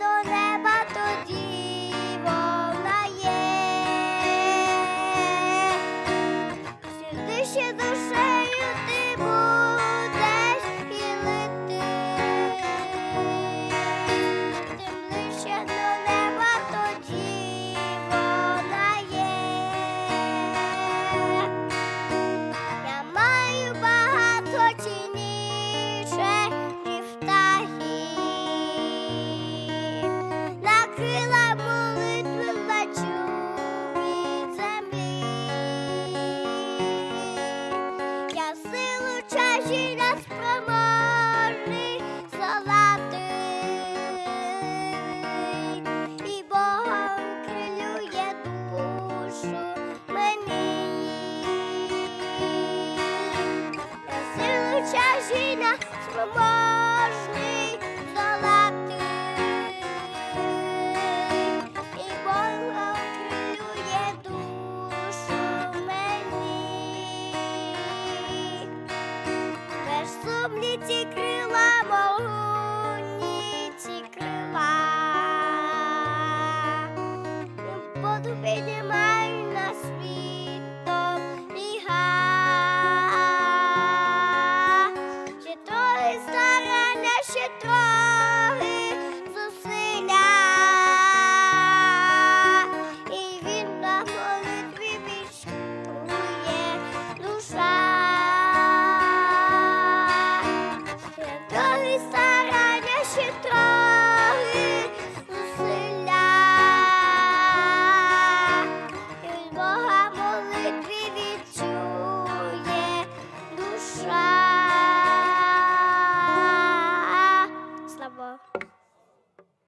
до неба тоді вона є, сюди ще душею ти був. домашній салатик. І Бога душу мені. Меж сумні крила мого.